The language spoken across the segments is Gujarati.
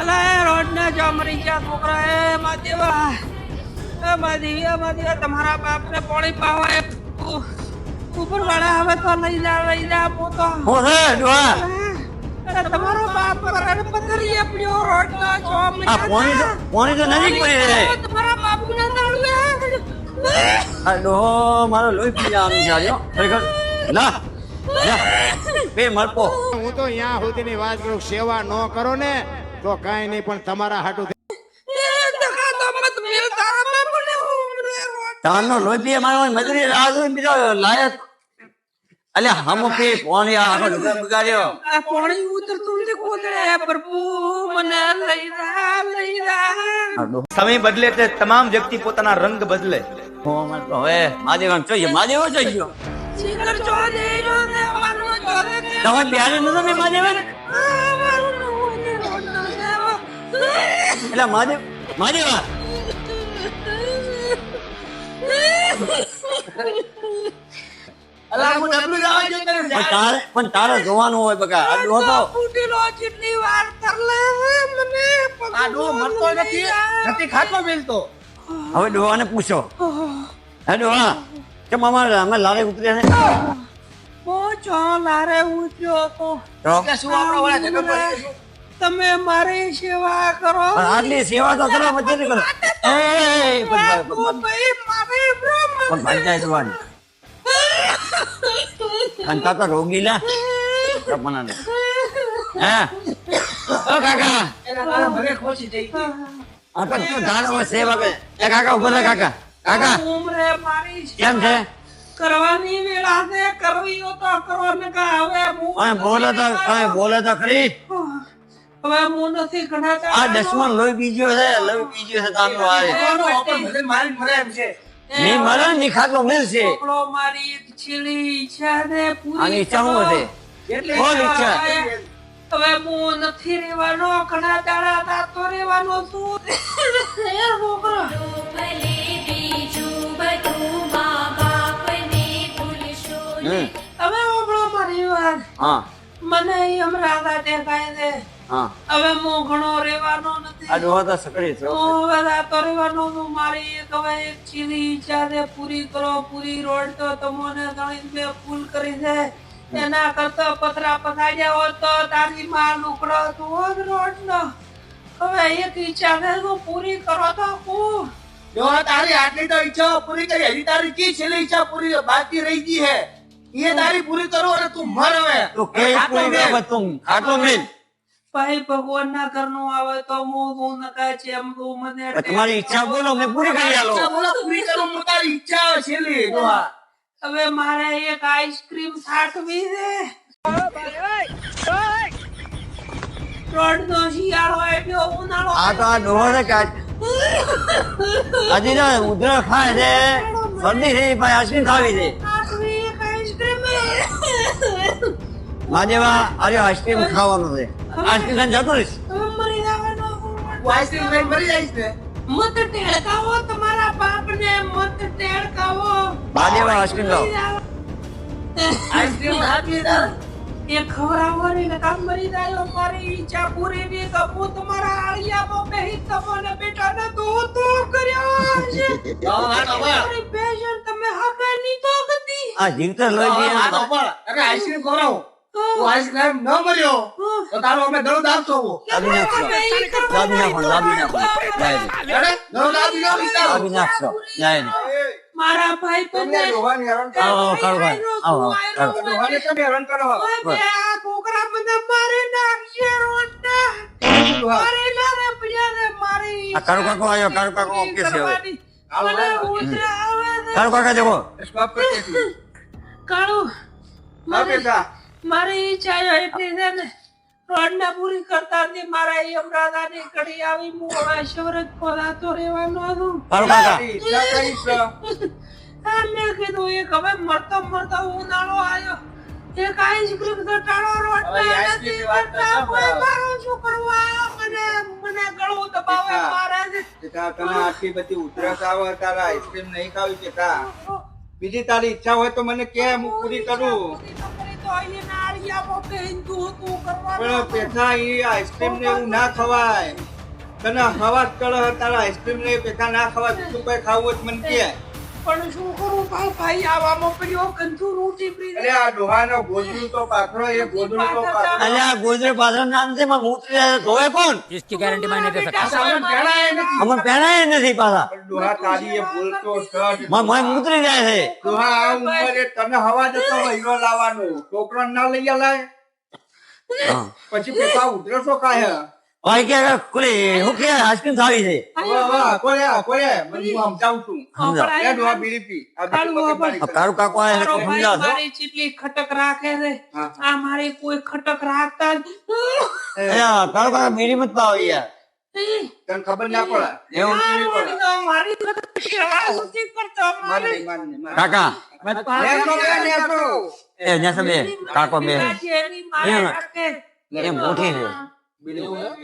અલા રોડ ના જો મરી ગયા છોકરા એ માદેવા એ માદેવી માદેવા તમારા બાપ ને પાણી પાવા ઉપર વાળા હવે તો લઈ જા લઈ જા પોતો. તમારો બાપ પર પથરી પડ્યો રોડ ના જો આ પોણી તો પોણી તો નજીક પડી રહે તમારા બાપુ ના તાળવે આ ડોહો મારો લોહી પી જવાનું છે આજે. ખરેખર? લા બે મરપો. હું તો અહીંયા સુધીની વાત કરું સેવા ન કરો ને તો કાંઈ નહીં પણ તમારા હાટું ને તારનો લોહી પીએ મારો મજૂરી રાહ બીજો લાયક અલ્યા હમ પી પોણી આ આખો બગાડ્યો આ પાણી ઉતરતું નથી કોતરે પ્રભુ મને લઈ જા લઈ જા. સમય બદલે તે તમામ વ્યક્તિ પોતાના રંગ બદલે. હવે માદેવાન જોઈએ માદેવો જોઈ ગયો શિખર જો દે જો દે મારનો જો દે તમે બિહારી નતો ને રોડનો દેવો એટલે માદેવ માદેવા પણ તારે જોવાનું હોય બકા આ ડોહો તો ફૂટેલો જેટલી વાર કરલે મને આ મરતો નથી નથી ખાતો મિલતો હવે ડોહાને પૂછો હે ડોહા કે મામા અમે લારે ઉતર્યા ને પહોંચો લારે ઉઠ્યો તો તો શું આપણો વાળા ઝઘડો તમે મારી સેવા કરો પણ આટલી સેવા તો કરો મજે નહીં કરો એ, એ, એ, પણ ભાઈ મારી બ્રહ્મ પણ ભાઈ જાય કંટા તો રોગી લા. કપનાને હે. ઓ કાકા. એના ખોસી થઈ ગઈ. આ તો તું ધારો સેવા કરે એ કાકા ઊભો રહે કાકા. કાકા. ઉમરે મારી કેમ છે? કરવાની વેળા છે કરવી હો તો કરો ને કા હવે હું બોલે તો કઈ બોલે તો ખરી. હવે હું નથી ઘણા આ દસમન લોહી બીજો છે લોહી બીજો છે તામનો આવે. મરે એમ છે. ની મરણની ખાતો મિલશે મારી એક છેલ્લી ઈચ્છા ને પૂરી આની ઈચ્છા શું કરો. હતી એટલે ઈચ્છા? હવે હું નથી રહેવાનો ઘણા દાડા નાતો રહેવાનો છું. એ છોકરો. હવે ઓબળો મારી વાત. હા. મને હમણાં રાધા દેખાય દે હા હવે હું ઘણો રહેવાનો નથી. આ ડોહા તો સકડી છો. હું હવે તો રહેવાનો હું મારી એક હવે એક ચીની ઈચ્છા છે પૂરી કરો પૂરી રોડ તો તમને ગણી બે ફૂલ કરી છે. એના કરતા પતરા પથાડ્યા હોત તો તારી માં લુકડો તું હોત રોડ નો હવે એક ઈચ્છા છે હું પૂરી કરો તો હું જો તારી આટલી તો ઈચ્છા પૂરી કરી. હજી તારી કી છેલ્લી ઈચ્છા પૂરી બાકી રહી ગઈ હે. એ તારી પૂરી કરો અને તું મર હવે. તો કે. બાબત તું? ખાતો મિલ ભાઈ ભગવાન ના આવે તો હું હું નકા છે એમ મને તમારી ઈચ્છા બોલો મેં પૂરી કરી આલો. ઈચ્છા છે પૂરી કરું હું તારી ઈચ્છા છેલ્લી ડોહા. હવે મારે એક આઈસ્ક્રીમ સાઠવી છે. રોડ નો શિયાળો આવ્યો ઉનાળો આ તો આ ડોહો છે હજી ને ઉધરો ખાય છે. શરદી થઈ ભાઈ આઈસ્ક્રીમ ખાવી છે. આઈસ્ક્રીમ. માજેવા અરે આઈસ્ક્રીમ ખાવાનું છે. આઈસ્ક્રીમ ખાઈને જતો રહીશ. મરી જવાનો તું આઈસ્ક્રીમ લઈને મરી જઈશ ને? મત ટેળકાવો તમારા બાપ મત ટેળકાવો. માજેવા આઈસ્ક્રીમ લાવો. આઈસ્ક્રીમ આપી દે. એ ખવડાવો ને ને કામ મરી જાય મારી ઈચ્છા પૂરી ની તો હું તમારા આળિયામાં બેહી તમને બેટા ને તો તો કર્યો છે હા, હા, હા. મારી પેશન તમે હકે ની તો ગતી આ જીવતર લઈ જઈએ પણ. અરે આઈસ્ક્રીમ ખવડાવો. આઈસ્ક્રીમ ન મર્યો તો તારો અમે આપશો દાબી નાખશો દાબી નાખો દાબી નાખો જાય રે. અરે દર્દ આપી દો વિસ્તાર દાબી નાખશો જાય મારા ભાઈ બંને ડોહાની હેરાન કરો. આવો આવો કાઢો કાઢો આવો આવો કાઢો ડોહાને કેમ કરો? આ છોકરા મને મારી નાખશે રોટના મારી લારે પડ્યા મારી આ કાળુ કાકો આવ્યો કાળુ કાકો ઓકે છે હવે. કાળુ કાકા જવો. કાળુ બેટા. મારી ઈચ્છા એટલી છે ને રોડના પૂરી કરતા હતી. મારા યમરાજાની કડી આવી. હું હવે શિવરજ પધાતો રહેવાનો. આ મેં કીધું એક હવે મરતો મરતો ઉનાળો આવ્યો. એક આઈસ્ક્રીમ તો ટાળો રોડ નથી મારો શું કરવા મને મને ગળું દબાવે. મારે. ચેતા તને આટલી બધી ઉધરસ આવે તારા આઈસ્ક્રીમ નહીં ખાવી ચેતા બીજી તારી ઈચ્છા હોય તો મને કે હું પૂરી કરું. તો હતું કરવાનું. પેઠા એ આઈસ્ક્રીમ ને એવું ના ખવાય તને હવા કરે તારા આઈસ્ક્રીમ ને પેઠા ના ખવાય બીજું કોઈ ખાવું જ મને કે પણ શું કરું ભાઈ ભાઈ આવામાં પડ્યો કંજુ રોટી ફ્રી અરે આ ડોહાનો ગોદડું તો પાથરો એ ગોદડું તો પાથરો અલ્યા ગોદરે પાછળ નામ છે માં મૂતરી જાય તો ધોવે કોણ इसकी गारंटी मैं नहीं दे सकता સાવન ભેળાય નથી. અમર પહેરાય નથી પાછા પણ ડોહા તારી એ બોલતો સજ. માં મોય મૂતરી જાય છે ડોહા આ ઉંમરે તને હવા જતો હોય હીરો લાવવાનો છોકરો ના લઈ આલાય હા. પછી પેલા ઉધરસો કાહે ભાઈ કે ખુલી હું કે આઈસ્ક્રીમ ખાવી છે? આખો રે આખો રે મને હું સમજાવું છું. સમજાવ. એ ડોહા બીડી પી આ કાળું આ કાકો મારો તો સમજાવ? મારી ચીટલી ખટક રાખે છે આ મારી કોઈ ખટક રાખતા જ અલ્યા કાળુ કાકા બીડી મત પાવો યાર. તને ખબર ના પડે? એવું મારી નથી કરતો. કાકા. બે. એ કાકો એમ. રાખે.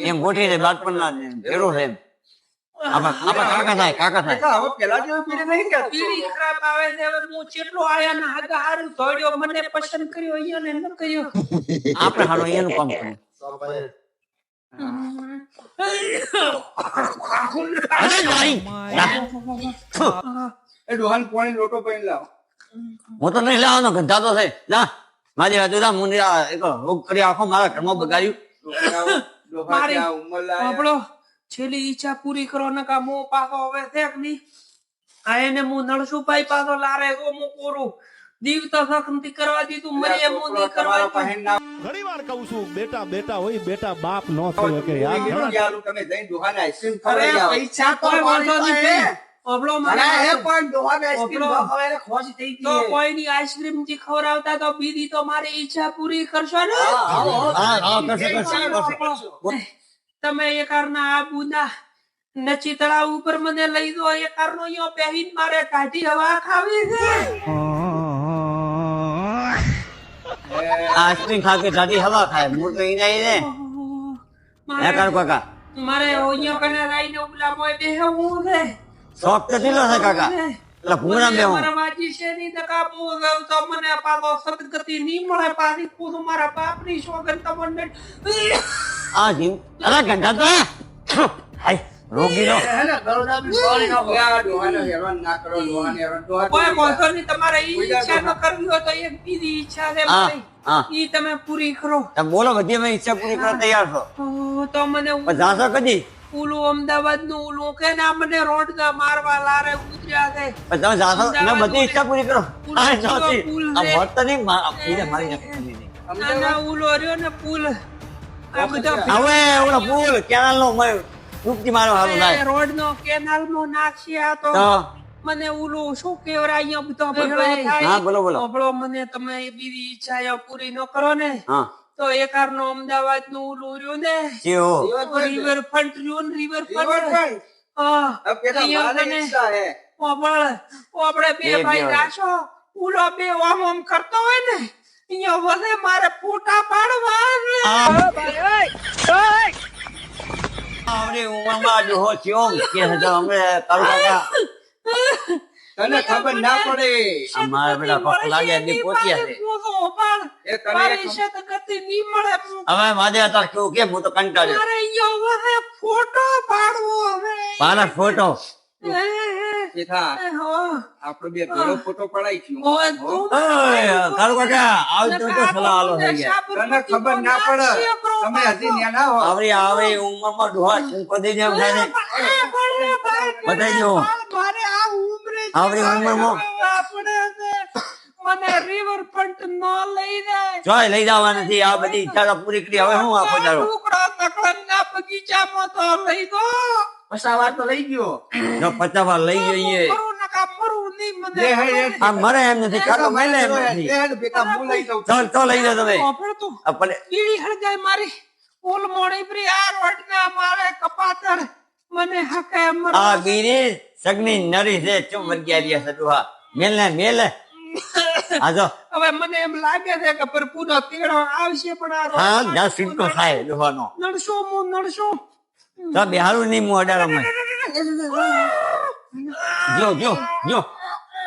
એમ? ગોઠી છે બીડી એમ છે હું તો નહીં લાવવાનો ગંધા તો છે. ના મારી વાત મુંડિયા એક રોગ કરી આખો મારા ઘરમાં બગાડ્યું. આપણો છેલ્લી ઈચ્છા પૂરી કરો ને કા મો પાછો હવે છે ની. આ એને હું નળસુભાઈ પાછો લારે ગો હું કોરું. દીવતા કરવા દીધું મરી એમ નહીં કરવા ઘણી વાર કહું છું બેટા બેટા હોય બેટા બાપ નો થયો કે યાર. તમે જઈને ડોહાને આઈસ્ક્રીમ ખવડાવી પૈસા તો વાંધો નહીં આપણો મને તો કોઈ ની આઈસ્ક્રીમ જે ખવરાવતા તો બીજી તો મારી ઈચ્છા પૂરી કરશો ને? હા હા કરશે કરશે કરશે. તમે એ કારના આ બુંદા નચી તળાવ ઉપર મને લઈ દો એ કારનો અહીંયા પહેરીને મારે કાઢી હવા ખાવી છે. આઈસ્ક્રીમ ખા કે દાદી હવા ખાય મૂળ તો ઈ જાય ને. મારે કાકા? મારે અહીંયા કને રાઈને ઉલા મોય બેહવું છે. શોખ તો ઢીલો છે કાકા. એટલે ભૂંગળા બે મારા વાજી છે ની તકા હું તો મને પાછો સદગતિ ની મળે પાછી ખુદ મારા બાપની શોગન તમને આ જીવ અરે ગંધા તો હાય નો બી ના હેરાન ના કરો, હેરાન. કોઈ તમારે ઈ ઈચ્છા ન કરવી હોય તો એક બીજી ઈચ્છા છે મારી. ઈ તમે પૂરી કરો. તમે બોલો બધી ઈચ્છા પૂરી કરવા તૈયાર છો. તો મને જાશો કદી? ઓલું અમદાવાદનું ઓલું કે ના મને રોડ ના મારવા લારે ઉતર્યા છે. તમે જાણો મેં બધી ઈચ્છા પૂરી કરો. આ નથી આ નહીં મારી ના ના ઓલો રહ્યો ને પુલ આ બધા હવે ઓલો પુલ કેનાલ નો ડૂબકી મારો હારું થાય રોડ નો કેનાલ નો નાખશે આ તો. મને ઓલું શું કેવરા અહીંયા બધો થાય. હા બોલો મને તમે બીજી ઈચ્છા પૂરી ન કરો ને. હા. તો એકાર નો અમદાવાદનું ઓલું રહ્યું ને રિવર ફ્રન્ટ રહ્યું ને રિવર ફ્રન્ટ બે ભાઈ રાશો ઉલો બે ઓમ ઓમ કરતો હોય ને અહીંયા વધે મારે ફોટા પાડવા આવડી ઉંમરમાં જો હો કે અમે કાકા તને ખબર ના પડે. અમારા મારા બેટા પગ લાગે એની પોતિયા છે એ તને મળે હવે કેવું કે હું તો કંટાળ્યો. ફોટો પાડવો હવે. પાલા ફોટો. આપણો બે ઘરો ફોટો પડાઈ ગયો. ઓય, તું કાકા આવ તો તો સલાહ આલો થઈ ગયા તને ખબર ના પડે. તમે હજી નાના હો. આવડી આવડી ઉંમરમાં ડોહા છૂંકો દઈ જેમ થાય બતાઈ દો. મારે આ ઉંમરે આવડી ઉંમરમાં? મને રિવર ફ્રન્ટ ન લઈ જાય. જોય લઈ જવા નથી આ બધી ઈચ્છા તો પૂરી કરી. હવે હું આપો તારો ટુકડા તકડના બગીચામાં તો લઈ દો પસાવાર તો લઈ ગયો. જો પચાસ વાર લઈ ગયો મરું નકા મરું નહીં મને. આ મરે એમ નથી કાકા મરે એમ નથી. એ હું લઈ જાઉં ચાલ તો લઈ જાઓ તમે. ખબર તો. આ ભલે પીળી હળગાય મારી. ઓલ મોડી પ્રી આ રોડના મારે કપાતર. મને હકે મર આ બીરી સગની નરી છે ચુમ રહ્યા છે મેલે મેલ. મેલ હવે મને એમ લાગે છે કે પ્રભુનો તેડો આવશે પણ આ હા ના સિટકો થાય ડોહાનો નડશો હું નડશો. તો બિહારું ની હું અડાર અમે જો જો જો.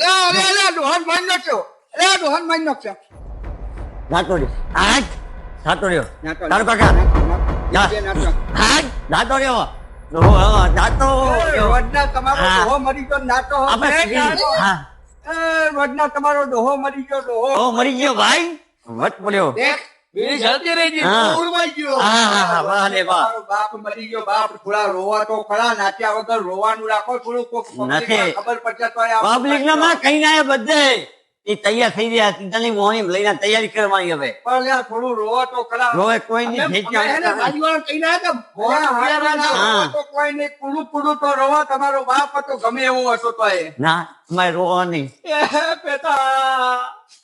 લે લે લે ડોહન મારી નાખ્યો. લે ડોહન મારી નાખ્યો. નાટોડી રહ્યો હાટ. જાતો રહ્યો નાટો, તારો કાકા. નીચે નાટો. હાટ. જાતો રહ્યો ડોહો હા, જાતો રહ્યો રોજના તમારો ડોહો મરી ગયો નાટો આપણે એ નાટો. હા. એ તમારો ડોહો મરી ગયો ડોહો ઓ મરી ગયો ભાઈ? વટ પડ્યો. દેખ બીડી જલતી રહી ગઈ ઉડવાઈ ગયો. હા હા હા વાહ રે વાહ. બાપ મરી ગયો બાપ થોડા રોવા તો ખરા નાચ્યા વગર રોવાનું રાખો થોડું કોક નથી. ખબર પડશે તો પબ્લિક ના માં કઈ ના બધે. એ તૈયાર થઈ ગયા સીધાની મોહની લઈને તૈયારી કરવાની હવે. પણ યાર થોડું રોવા તો ખરા. રોવે કોઈ નહીં કહીને કે તો કોઈ કુડું કુડું તો રોવા તમારો બાપ હતો ગમે એવો હતો તો એ. ના મારે રોવા નહીં. પેટા.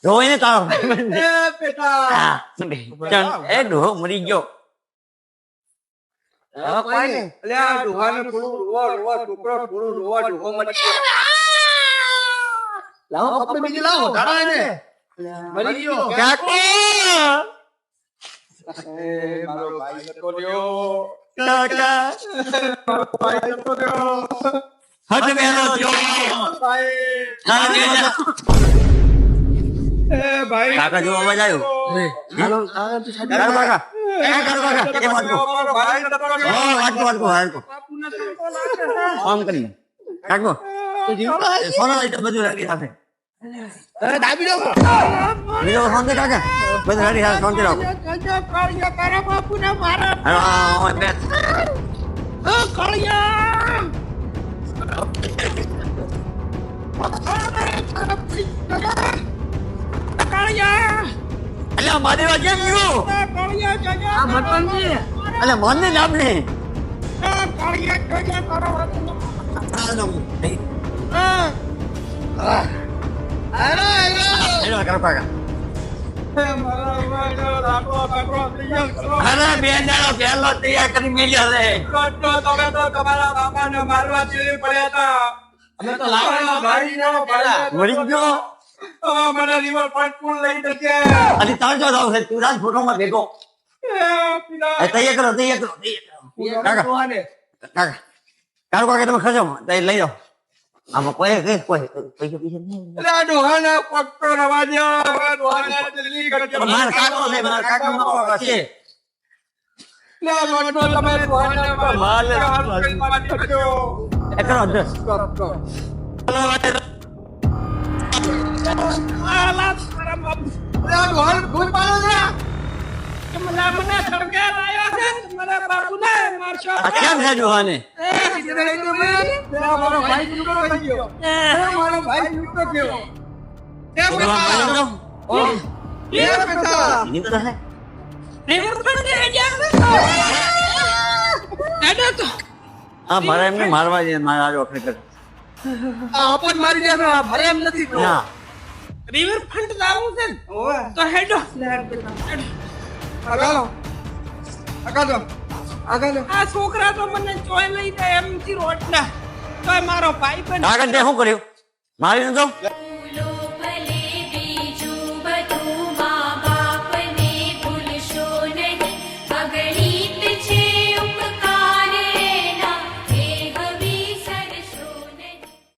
રોવે ને તારો. એ પેટા. એ ડોહો મરી ગયો. કોઈ નહીં. રોવા રોવા છોકરો થોડું રોવા ડોહો મરી ગયો. લાવો કપડું બીજું લાવો ધાડો એને. મરી ગયો કાકો એ મારો ભાઈ જતો રહ્યો. કાકા ભાઈ જતો રહ્યો. હટ બેનો જો ભાઈ. એ ભાઈ કાકા જો અવાજ આવ્યો હાલો કાકા કાકા એ કાકા કાકા એ વાંચો મારો ભાઈ જતો રહ્યો. ઓ વાંચો વાંચો વાંચો આમ કરી કાકો સોના લઈ તો બધું બીજો કાકા રેડી રાખો. કાળિયા તારા બાપુને મારા કાળિયા કાળિયા અલ્યા કેમ ગયો કાળિયા આ મટનજી. અલ્યા મને જ આપને. કાળિયા જજા તારા હાલો હેલો, હેલો. હેલો કાકા કરો. અરે બે દાડો પહેલો તૈયાર કરી મેલ્યો રે તમે તો તમારા બાપાને મારવા ચીલી પડ્યા હતા. અમે તો લાકડાના ભાઈનો ભાઈ મરી ગયો. હવે મને રિવર પોઈન્ટ પુલ લઈ જશે. અને તાર જો થાવ છે તું રાજ ફોટોમાં ભેગો. એ તૈયાર કરો તૈયાર કરો તૈયાર કરો. કાકા કાકા. કાકા તમે ખર્ચો લઈ જાઓ. આમાં કોઈ કઈ કોઈ પૈસા પૈસા નહીં એટલે આ ડોહાને તો રવા દો. ડોહાને જલ્દી કરજો. મારા કાકો છે મારા કાકો મારો છે લે રોટલો તમે ડોહાને કરી કરજો. એ કરો દસ બાપુ છે. મને મારા બાપુને મારશો કેમ છે જોહાને સીધે લઈ જાઓ મને. લે આ મારો ભાઈ હે મારા એમને મારવા છે મારા આજો મારી જાય ભરે એમ નથી. ના રિવર ફંડ લાવું છે. તો હેડો આગળ આગળ આગળ આ છોકરા તો મને ચોય લઈ જાય એમથી રોટલા તો મારો ભાઈ પણ આગળ તે શું કર્યું? મારી નતો